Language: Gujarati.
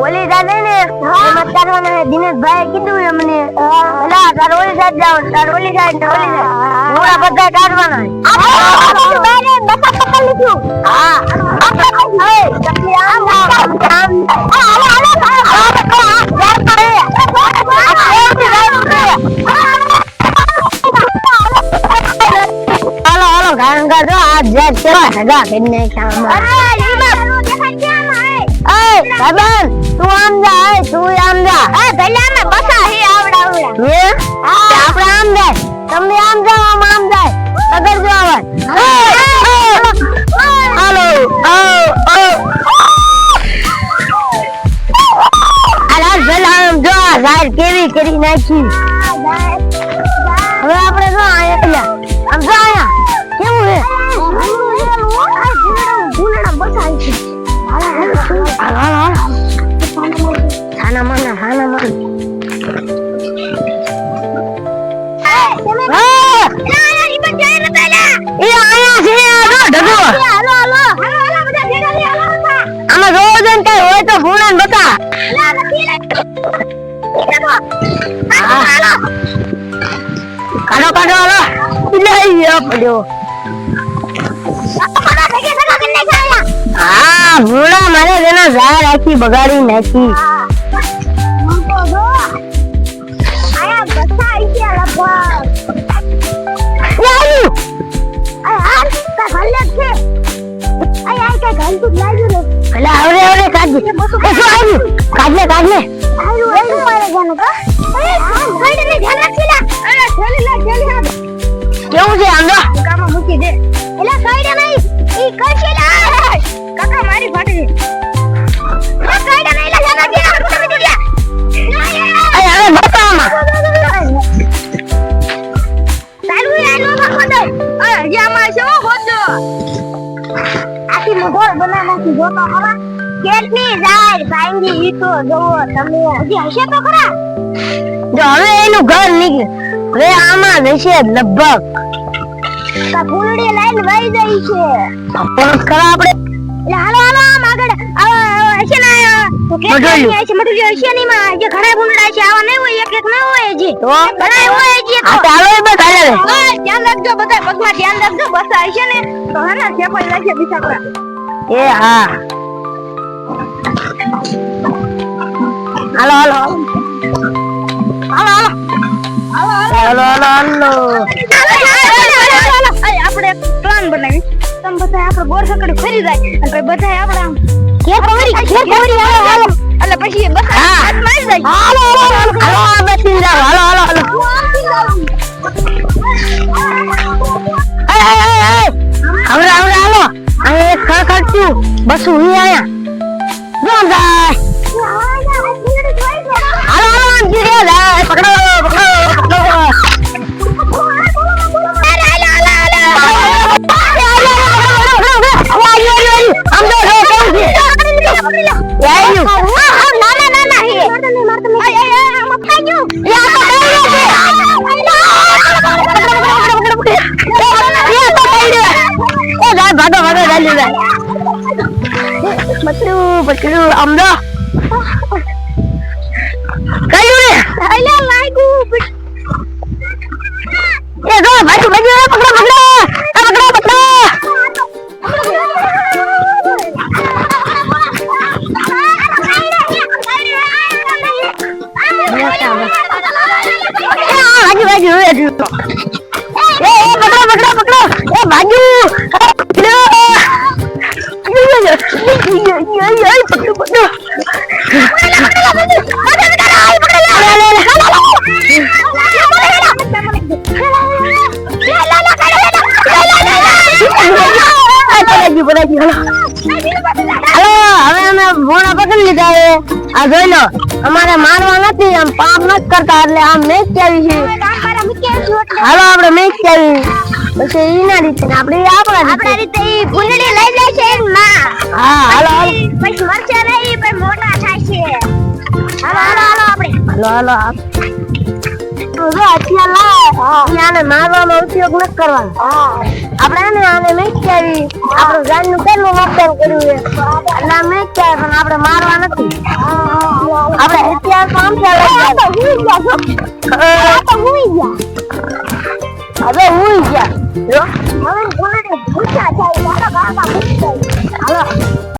ઓલી દાદા ને એમાં તારવાના દિનેશભાઈ કીધું અમને તાર ઓલી સાઈડ જાવ તાર ઓલી સાઈડ ને ઓલી સાઈડ બધા કાઢવાના હા. હાલો હાલો કારણ કરજો આ જે કેવા સગા કરીને કામ એ બાબન તું આમ જા. એ તું આમ જા હે આપણે આમ જાય. તમે આમ જાઓ આમ આમ જાય. અગર જો આવે. હાલો ઓ ઓ અલા પેલા આમ જો ઝાડ કેવી કરી નાખી. હવે આપણે જો આયા આમ જો કાઢો કાઢો હાલો લઈ ગયો પડ્યો હા ભૂણા મારે તેનો ઝાડ આખી બગાડી નાખી એટલે આવરે આવરે કાઢજે એ શું આવ્યું કાઢ લે. કાઢ લે કેવું છે આમ. જો અરે હવે. બતાવમાં કેટલી જાય? ભાંગી ઈ તો જોવો તમે. હજી હશે તો ખરા? જો હવે એનું ઘર નીકળે. હવે આમાં જશે લગભગ. કા ફૂલડી લાઈન વહી ગઈ છે. પણ ખરા આપણે? એટલે હાલો હાલો આમ આગળ. આવા હશે ને તો કે હશે છે? મટુલિયું હશે નહીં માં. જે ઘણા ફૂલડા છે આવા નહીં હોય એક એક ના હોય જે તો? ઘણા હોય જે તો. ચાલો એ બધા ધ્યાન રાખજો બધા પગમાં ધ્યાન રાખજો. બસ હશે ને. તો હે ને ચેપલ લાગશે બિચારા એ હા. હાલો હાલો હાલો હાલો આપણે પ્લાન બનાવી. તમે બધા આપણે બોર સકડી ફરી જાય. અને પછી બધા આપણે આમ કે કોરી કે કોરી હાલો હાલો. એટલે પછી બસ હાથ મારી જાય. હાલો હાલો હાલો આ બેસી જાવ હાલો હાલો હાલો. હવે હવે હાલો. અહીં એક ખડખડતું બસું ઈ આયા જો જાય હાલો હાલો આમ જાય પકડો પકડો પકડો પકડું પકડું અમદો કયું રે એ જો બાજુ એ પકડો પકડો પકડો પકડો બાજુ બાજુ એ એ પકડો પકડો પકડો એ બાજુ અમારે મારવા નથી આમ પાપ નથી કરતા એટલે આમ મેચ કેવી છે હાલો આપણે મેચ કેવી પછી એના રીતે આપણે આપણા આપણા રીતે ઈ ભૂંડડી લઈ જાય છે માં હા હાલો હાલો પછી મરચા નહીં પછી મોટા થાય છે હાલો હાલો હાલો આપણે હાલો હાલો. આને મારવાનો ઉપયોગ ન કરવાનો આપણે આને આને મેચ આપણું જાનનું કેટલું નુકસાન કર્યું છે એટલે પણ આપણે મારવા નથી આમ ચાલે આ તો હુઈ ગયા તો હુઈ ગયા હવે ગયા હવે જાય હાલો